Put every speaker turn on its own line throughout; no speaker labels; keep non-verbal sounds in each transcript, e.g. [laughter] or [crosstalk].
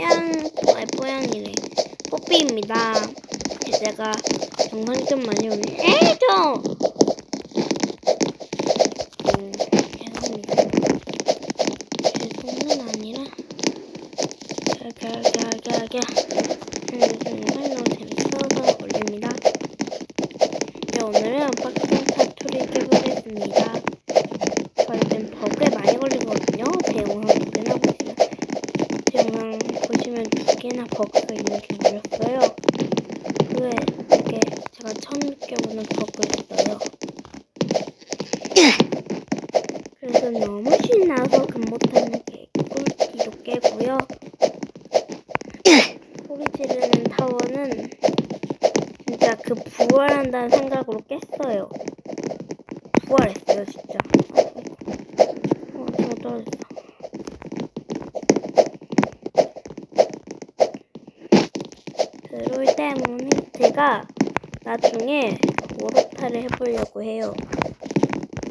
뽀양, 아니 뽀양이래. 뽀삐입니다. 제가 영상 좀 많이 올리, 에이 좀! 음, 죄송합니다. 음, 정말 너무 재밌어서 올립니다. 네, 오늘은 박스 사투리 해보겠습니다. 저 요즘 버그에 많이 걸리거든요. 제 영상 두 개나 보시면 제 영상 보시면 두 개나 버그가 있는 게 보였어요. 그게 이게 제가 처음 느껴보는 버그였어요. 그래서 너무 신나서 금 못하는 개꿀기도 깨고요. 소리 지르는 타워는 진짜 그 부활한다는 생각으로 깼어요. 부활했어요, 진짜. 어, 저거 떨어졌어. 그롤 때문에 제가 나중에 워로타를 해보려고 해요.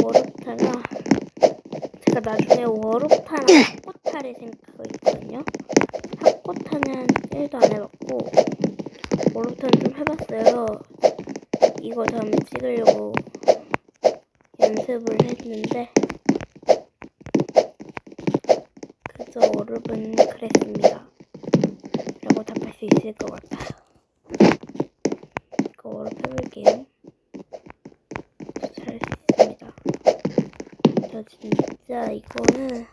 워로타가 제가 나중에 워로타랑 학고타를 생각하고 있거든요. 학고타는 1도 안 해봤고 워로타는 좀 해봤어요. 이거 다음에 찍으려고 연습을 했는데 그저 오르은 그랬습니다. 라고 답할 수 있을 것 같아요. 이거 오르 해볼게요. 잘할 수 있습니다. 저 진짜 이거는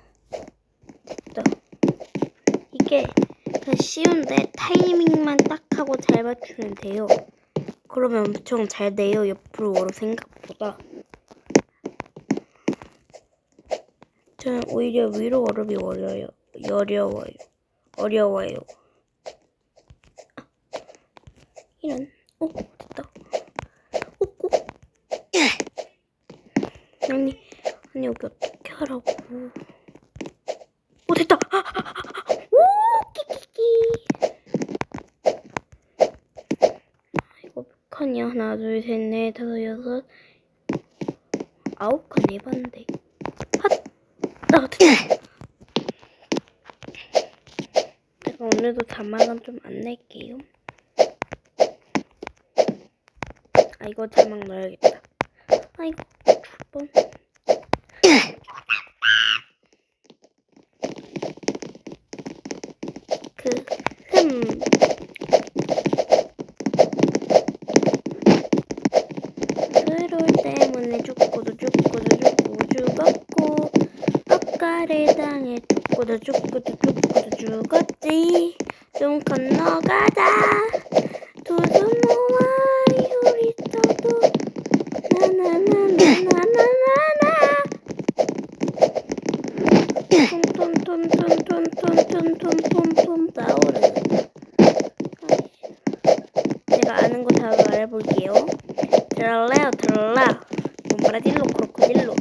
이게 그냥 쉬운데 타이밍만 딱 하고 잘 맞추면 돼요. 그러면 엄청 잘 돼요. 옆으로 오르 생각보다. 저는 오히려 위로 오르기 어려워요. 어려워요. 어려워요. 아, 이런. 오, 됐다. 오, 오. 아니, 아니, 여기 어떻게 하라고. 오, 됐다. 아, 아, 아, 아. 오, 끼끼끼. 이거 몇 칸이야? 하나, 둘, 셋, 넷, 다섯, 여섯. 아홉 칸 해봤는데. 핫! 아, 됐다. 제가 오늘도 자막은 좀 안 낼게요. 아, 이거 자막 넣어야겠다. 아이고, 두 번. 그, 흠. 그롤 때문에 죽고도 죽고도 죽고 죽었고 억가를 당해 죽고도 죽고도 죽고도 죽었지? 좀 건너가자. 두 손 모아 요리 떠도 나나나나나나나나. 톤톤톤톤톤톤톤톤톤 나오르 제가 아는 거 다 말해볼게요. 트랄레오 트랄라. 봄바라딜로 크로코딜로.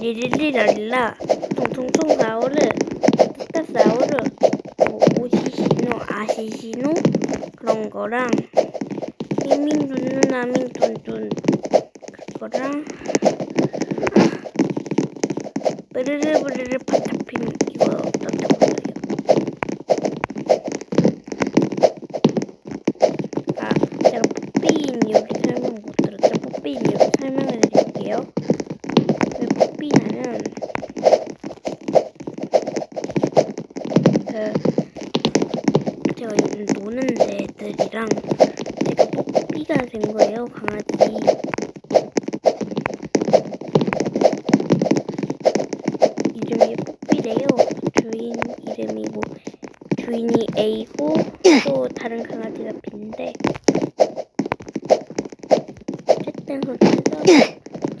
리리리라릴라 통통통 사오르 스타사오르 뭐 오시시노 아시시노 그런 거랑 미밍눈누나밍 뚠뚠 그거랑 브르르 브르르 파타핀 이거 어떻게 불러요? 아 제가 뽀삐인 이유를 설명 못 들었죠? 뽀삐인 이유를 설명을 해드릴게요. 왜 뽀삐냐면 그 요즘 노는데 애들이랑 제가 뽀삐가 된 거예요 강아지. 이름이 뽀삐래요. 주인 이름이 뭐 주인이 A고 또 다른 강아지가 B인데 어쨌든 그래서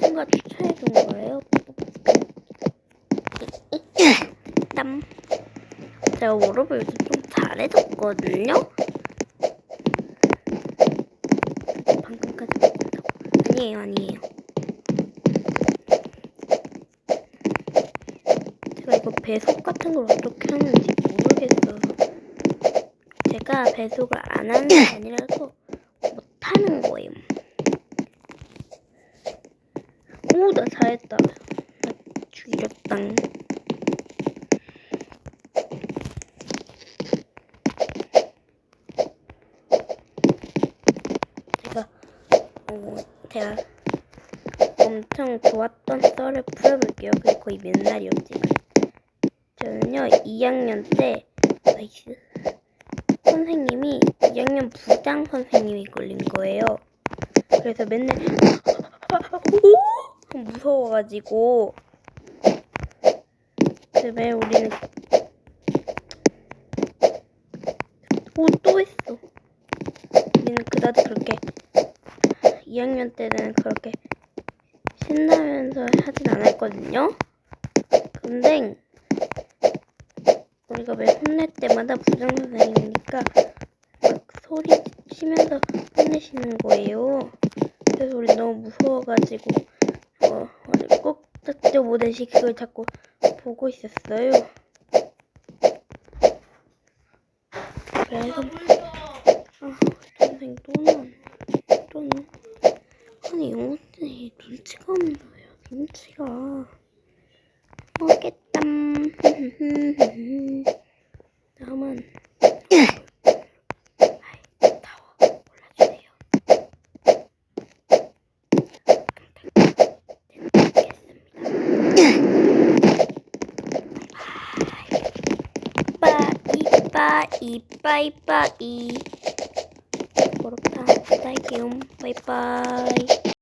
친구가 추천해준 거예요. 땀. 제가 워러블 좀 잘해졌거든요. 방금까지. 아니에요, 아니에요. 제가 이거 배속 같은 걸 어떻게 하는지 모르겠어서 제가 배속을 안 하는 게 아니라서 못하는 거예요. 오, 나 잘했다. 나 죽였당. 제가 엄청 좋았던 썰을 풀어볼게요. 그게 거의 맨날이었지만. 저는요, 2학년 때. 선생님이 2학년 부장 선생님이 걸린 거예요. 그래서 맨날, 오! [laughs] 무서워가지고. 그다음에 우리는, 오, 또 했어. 우리는 그다지 그렇게 2학년 때는 그렇게 신나면서 하진 않았거든요. 근데 우리가 매 혼낼 때마다 부장 선생님이니까 막 소리 치면서 혼내시는 거예요. 그래서 우리 너무 무서워가지고 어, 꼭 뜯겨보듯이 그걸 자꾸 보고 있었어요. 그래서 아, 선생 또 나. 또 나. 아니 영어 선생님 눈치가 없는 거예요. 눈치가. 먹겠다. 다음은 아이, 타워 골라주세요. 빠이 빠이 빠이빠이. 부럽다. 딸기움. 바이바이.